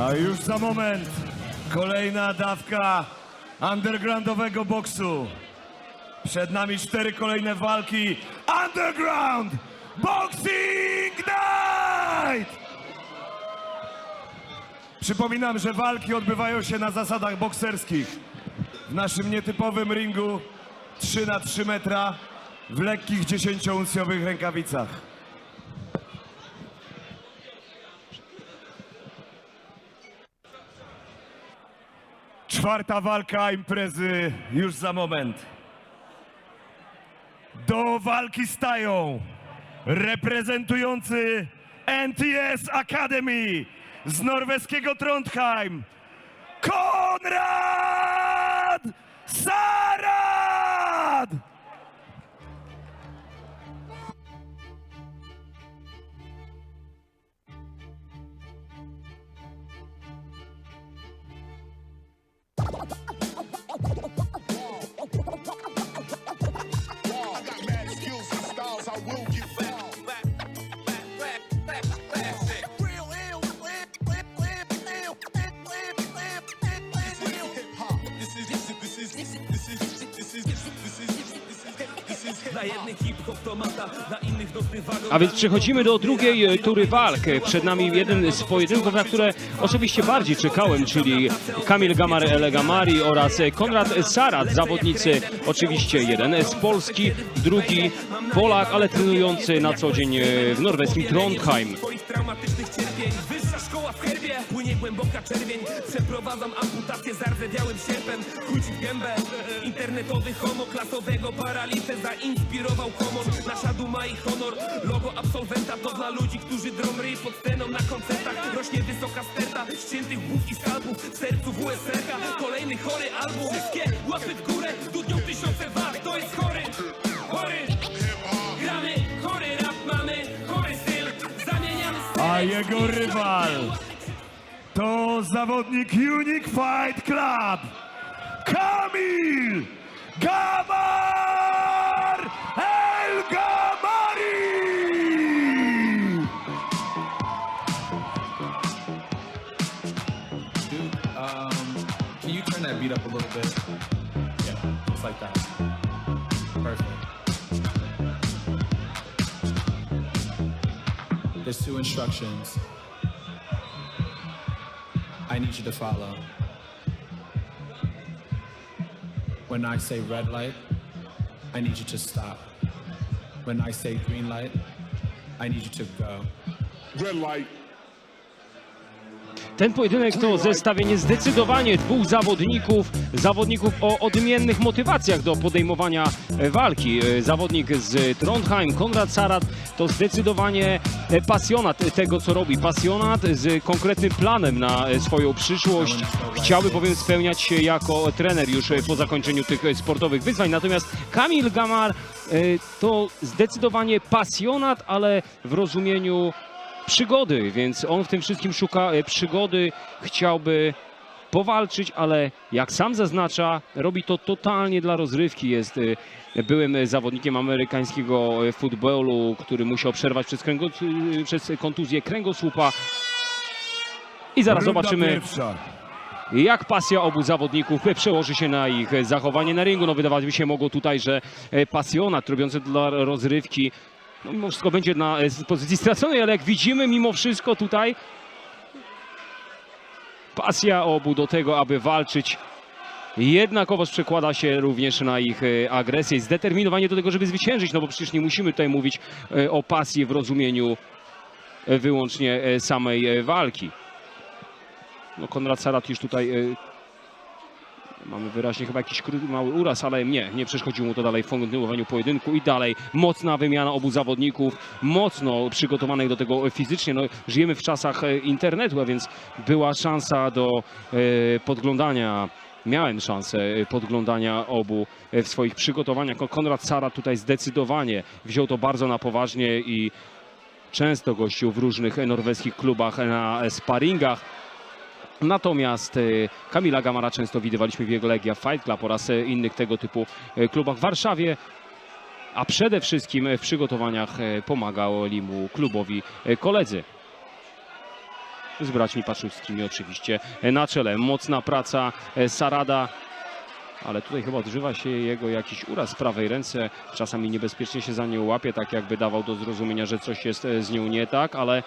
A już za moment kolejna dawka undergroundowego boksu. Przed nami cztery kolejne walki Underground Boxing Night! Przypominam, że walki odbywają się na zasadach bokserskich. W naszym nietypowym ringu 3 na 3 metra w lekkich 10-uncjowych rękawicach. Czwarta walka imprezy już za moment. Do walki stają reprezentujący NTS Academy z norweskiego Trondheim Konrad A więc przechodzimy do drugiej tury walk. Przed nami jeden z pojedynków, na które osobiście bardziej czekałem, czyli Kamil Gamar Elegamari oraz Konrad Sarat, zawodnicy oczywiście jeden z Polski, drugi Polak, ale trenujący na co dzień w norweskim Trondheim. Głęboka czerwień. Przeprowadzam amputację z rdzewiałym sierpem. Chuć w gębę. Internetowy homo klasowego Zainspirował komor Nasza duma i honor. Logo absolwenta to dla ludzi, którzy drą ryj pod sceną na koncertach. Rośnie wysoka sterta. Ściętych głów i skalpów W sercu WSRK Kolejny chory album. Wszystkie łapy w górę. Studnią tysiące wat To jest chory. Chory. Gramy chory rap. Mamy Chory styl. Zamieniamy styl A jego rywal to zawodnik Unique Fight Club Kamil Gamar El Gamari! Dude, um, can you turn that beat up a little bit? Yeah, just like that. Perfect. There's two instructions need you to follow. When I say red light, I need you to stop. When I say green light, I need you to go. red light. Ten pojedynek to zestawienie zdecydowanie dwóch zawodników, zawodników o odmiennych motywacjach do podejmowania e, walki. E, Zawodnik z Trondheim, Konrad Sarat, to zdecydowanie e, pasjonat tego, co robi. Pasjonat z konkretnym planem na swoją przyszłość. Chciałby bowiem spełniać się jako trener już po zakończeniu tych sportowych wyzwań. Natomiast Kamil Gamar to zdecydowanie pasjonat, ale w rozumieniu przygody, więc on w tym wszystkim szuka e, przygody, chciałby powalczyć, ale jak sam zaznacza, robi to totalnie dla rozrywki. Jest e, byłym zawodnikiem amerykańskiego e, futbolu, który musiał przerwać przez, kręgo- przez kontuzję kręgosłupa. I zaraz zobaczymy, jak pasja obu zawodników przełoży się na ich zachowanie na ringu. No wydawać by się mogło tutaj, że pasjonat robiący dla rozrywki no, mimo wszystko będzie na e, pozycji straconej, ale jak widzimy mimo wszystko tutaj pasja obu do tego, aby walczyć jednakowoż przekłada się również na ich e, agresję i zdeterminowanie do tego, żeby zwyciężyć, no bo przecież nie musimy tutaj mówić e, o pasji w rozumieniu wyłącznie samej walki. No Konrad Sarat już tutaj mamy wyraźnie chyba jakiś krótki, mały uraz, ale nie, nie przeszkodziło mu to dalej w kontynuowaniu pojedynku i dalej mocna wymiana obu zawodników, mocno przygotowanych do tego fizycznie. No, żyjemy w czasach e, internetu, a więc była szansa do e, podglądania Miałem szansę e, podglądania obu w swoich przygotowaniach. Ko- Konrad Sara tutaj zdecydowanie wziął to bardzo na poważnie i często gościł w różnych norweskich klubach na sparingach. Natomiast e, Kamila Gamara często widywaliśmy w jego Legia Fight Club oraz e, innych tego typu e, klubach w Warszawie. A przede wszystkim w przygotowaniach pomagali mu klubowi koledzy. z braćmi Paczuskimi oczywiście na czele. Mocna praca Sarada, ale tutaj chyba odżywa się jego jakiś uraz w prawej ręce. Czasami niebezpiecznie się za nią łapie, tak jakby dawał do zrozumienia, że coś jest z nią nie tak, ale,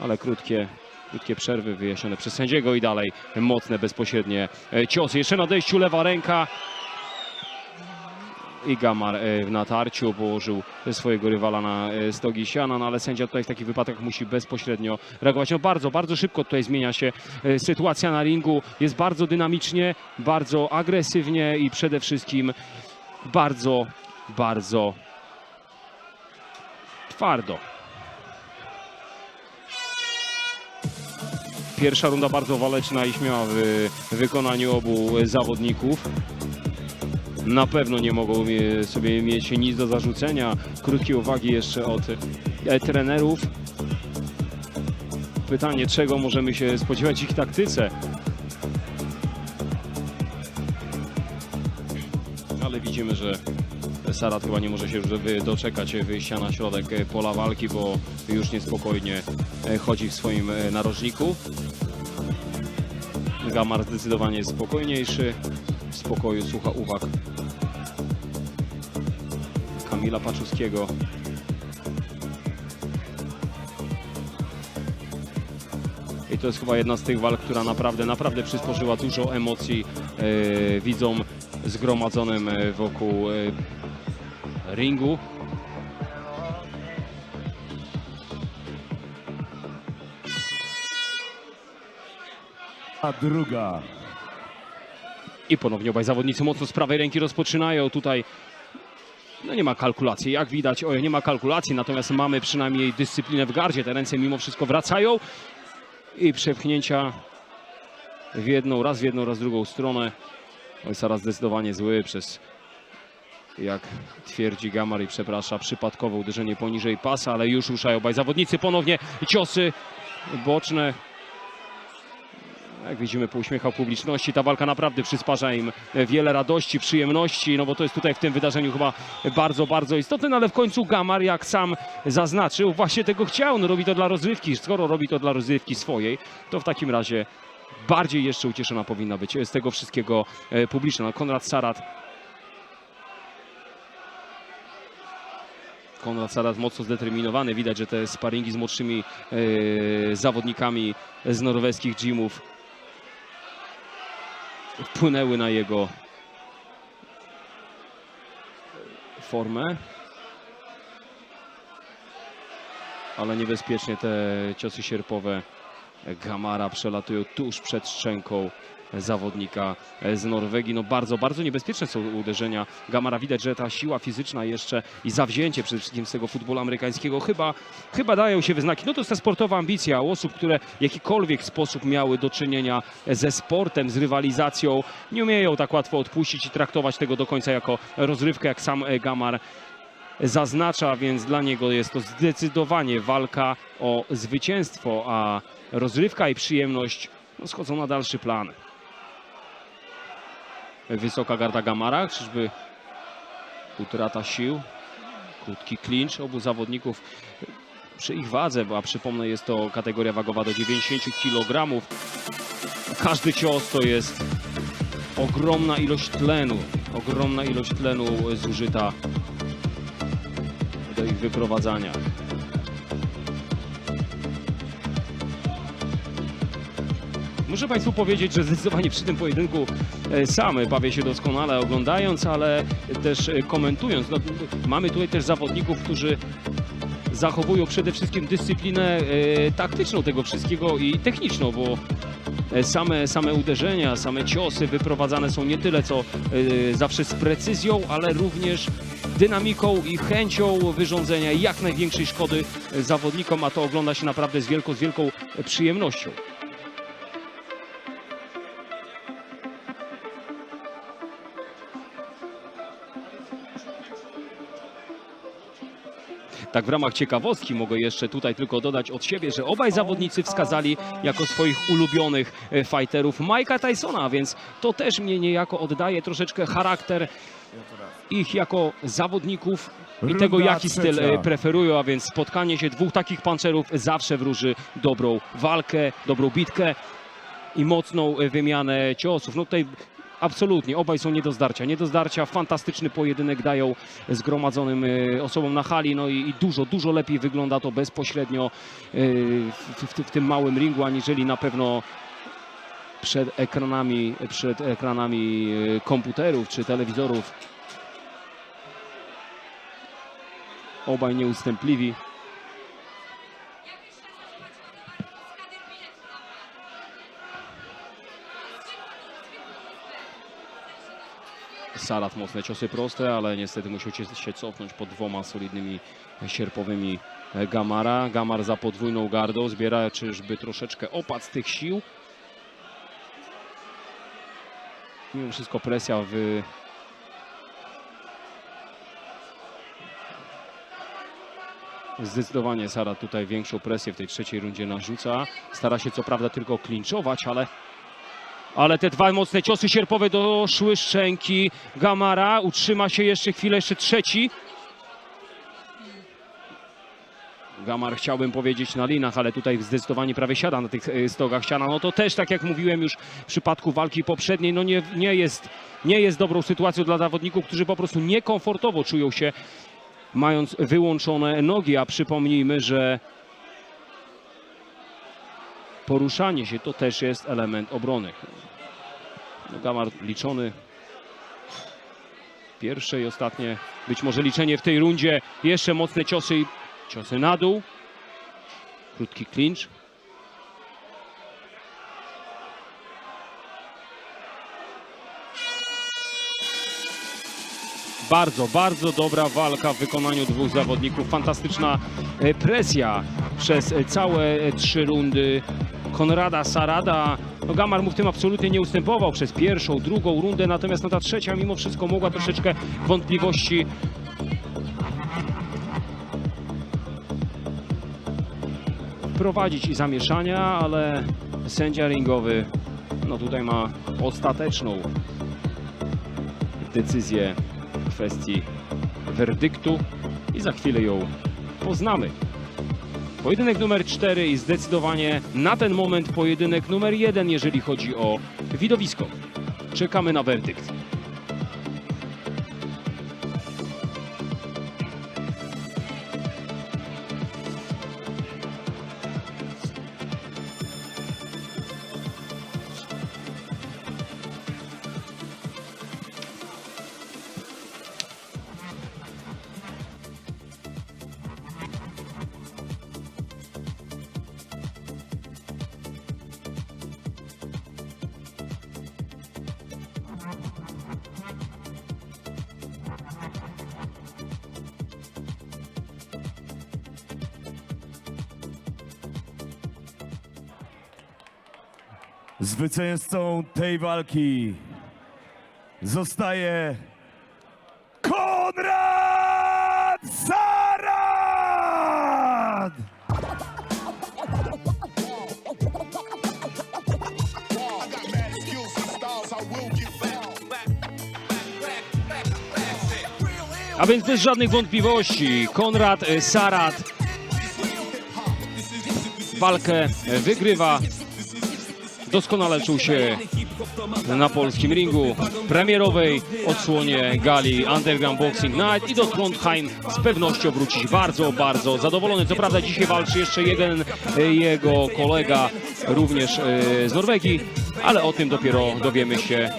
ale krótkie, krótkie przerwy wyjaśnione przez sędziego i dalej mocne, bezpośrednie e, ciosy. Jeszcze na dejściu lewa ręka. I Gamar e, w natarciu położył swojego rywala na e, stogi siana, no ale sędzia tutaj w takich wypadkach musi bezpośrednio reagować. No bardzo, bardzo szybko tutaj zmienia się sytuacja na ringu. Jest bardzo dynamicznie, bardzo agresywnie i przede wszystkim bardzo, bardzo twardo. Pierwsza runda bardzo waleczna i śmiała w wykonaniu obu zawodników. Na pewno nie mogą sobie mieć nic do zarzucenia. Krótkie uwagi jeszcze od e, trenerów. Pytanie, czego możemy się spodziewać w ich taktyce. Sarat chyba nie może się już doczekać wyjścia na środek e, pola walki, bo już niespokojnie e, chodzi w swoim e, narożniku. Gamar zdecydowanie spokojniejszy. W spokoju słucha uwag Kamila Paczuskiego. I to jest chyba jedna z tych walk, która naprawdę, naprawdę przysporzyła dużo emocji e, widzom zgromadzonym wokół e, ringu. A druga. I ponownie obaj zawodnicy mocno z prawej ręki rozpoczynają. Tutaj no nie ma kalkulacji, jak widać, oj, nie ma kalkulacji, natomiast mamy przynajmniej dyscyplinę w gardzie. Te ręce mimo wszystko wracają i przepchnięcia w jedną, raz w jedną, raz w drugą stronę. Oj, Sara zdecydowanie zły przez, jak twierdzi Gamar i przeprasza, przypadkowe uderzenie poniżej pasa, ale już ruszają obaj zawodnicy. Ponownie ciosy boczne. Jak widzimy po uśmiechach publiczności, ta walka naprawdę przysparza im wiele radości, przyjemności, no bo to jest tutaj w tym wydarzeniu chyba bardzo, bardzo istotne, no ale w końcu Gamar, jak sam zaznaczył, właśnie tego chciał, no robi to dla rozrywki, skoro robi to dla rozrywki swojej, to w takim razie bardziej jeszcze ucieszona powinna być z tego wszystkiego e, publiczna. No, Konrad Sarat Konrad Sarat mocno zdeterminowany. Widać, że te sparingi z młodszymi e, zawodnikami z norweskich gymów wpłynęły na jego formę. Ale niebezpiecznie te ciosy sierpowe Gamara przelatują tuż przed szczęką zawodnika z Norwegii. No bardzo, bardzo niebezpieczne są uderzenia Gamara. Widać, że ta siła fizyczna jeszcze i zawzięcie przede wszystkim z tego futbolu amerykańskiego chyba, chyba dają się wyznaki. No to jest ta sportowa ambicja osób, które w jakikolwiek sposób miały do czynienia ze sportem, z rywalizacją. Nie umieją tak łatwo odpuścić i traktować tego do końca jako rozrywkę, jak sam Gamar zaznacza, więc dla niego jest to zdecydowanie walka o zwycięstwo, a rozrywka i przyjemność no, schodzą na dalszy plan. Wysoka garda Gamara, czyżby utrata sił, krótki clinch obu zawodników przy ich wadze, bo a przypomnę jest to kategoria wagowa do 90 kg. Każdy cios to jest ogromna ilość tlenu, ogromna ilość tlenu zużyta do ich wyprowadzania. Muszę Państwu powiedzieć, że zdecydowanie przy tym pojedynku e, sam bawię się doskonale oglądając, ale też e, komentując. No, mamy tutaj też zawodników, którzy zachowują przede wszystkim dyscyplinę e, taktyczną tego wszystkiego i techniczną, bo same, same uderzenia, same ciosy wyprowadzane są nie tyle co zawsze z precyzją, ale również dynamiką i chęcią wyrządzenia jak największej szkody zawodnikom, a to ogląda się naprawdę z wielką, z wielką przyjemnością. Tak w ramach ciekawostki mogę jeszcze tutaj tylko dodać od siebie, że obaj zawodnicy wskazali jako swoich ulubionych e, fighterów Mike'a Tysona, więc to też mnie niejako oddaje troszeczkę charakter ich jako zawodników i Runda tego, jaki styl trzecia. e, preferują, a więc spotkanie się dwóch takich pancerów zawsze wróży dobrą walkę, dobrą bitkę i mocną e, wymianę ciosów. No tutaj absolutnie, obaj są nie do zdarcia. Nie do zdarcia, fantastyczny pojedynek dają zgromadzonym e, osobom na hali, no i, i dużo, dużo lepiej wygląda to bezpośrednio w, w, w tym małym ringu, aniżeli na pewno przed ekranami, przed ekranami komputerów czy telewizorów. Obaj nieustępliwi. Sarat mocne ciosy proste, ale niestety musiał się- cofnąć po dwoma solidnymi sierpowymi Gamara. Gamar za podwójną gardą zbiera czyżby troszeczkę opad z tych sił. Mimo wszystko presja w Zdecydowanie Sara tutaj większą presję w tej trzeciej rundzie narzuca. Stara się co prawda tylko klinczować, ale, ale te dwa mocne ciosy sierpowe doszły szczęki Gamara. Utrzyma się jeszcze chwilę, jeszcze trzeci. Gamar chciałbym powiedzieć na linach, ale tutaj zdecydowanie prawie siada na tych e, stogach ściana. No to też, tak jak mówiłem już w przypadku walki poprzedniej, no nie, nie, jest, nie jest dobrą sytuacją dla zawodników, którzy po prostu niekomfortowo czują się mając wyłączone nogi, a przypomnijmy, że poruszanie się to też jest element obrony. Gamar liczony pierwsze i ostatnie, być może liczenie w tej rundzie, jeszcze mocne ciosy i ciosy na dół, krótki clinch. Bardzo, bardzo dobra walka w wykonaniu dwóch zawodników. Fantastyczna e, presja przez e, całe e, trzy rundy Konrada Sarada. No Gamar mu w tym absolutnie nie ustępował przez pierwszą, drugą rundę, natomiast no ta trzecia mimo wszystko mogła troszeczkę wątpliwości wprowadzić i zamieszania, ale sędzia ringowy no tutaj ma ostateczną decyzję kwestii werdyktu i za chwilę ją poznamy. Pojedynek numer 4 i zdecydowanie na ten moment pojedynek numer 1, jeżeli chodzi o widowisko. Czekamy na werdykt. Zwycięzcą tej walki zostaje Konrad Sarad! A więc bez żadnych wątpliwości Konrad e, Sarat walkę e, wygrywa. Doskonale czuł się na polskim ringu premierowej odsłonie gali Underground Boxing Night i do Trondheim z pewnością wrócić bardzo, bardzo zadowolony. Co prawda dzisiaj walczy jeszcze jeden e, jego kolega, również e, z Norwegii, ale o tym dopiero dowiemy się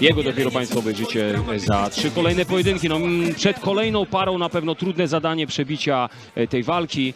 jego dopiero Państwo obejrzycie za trzy kolejne pojedynki. No, przed kolejną parą na pewno trudne zadanie przebicia e, tej walki.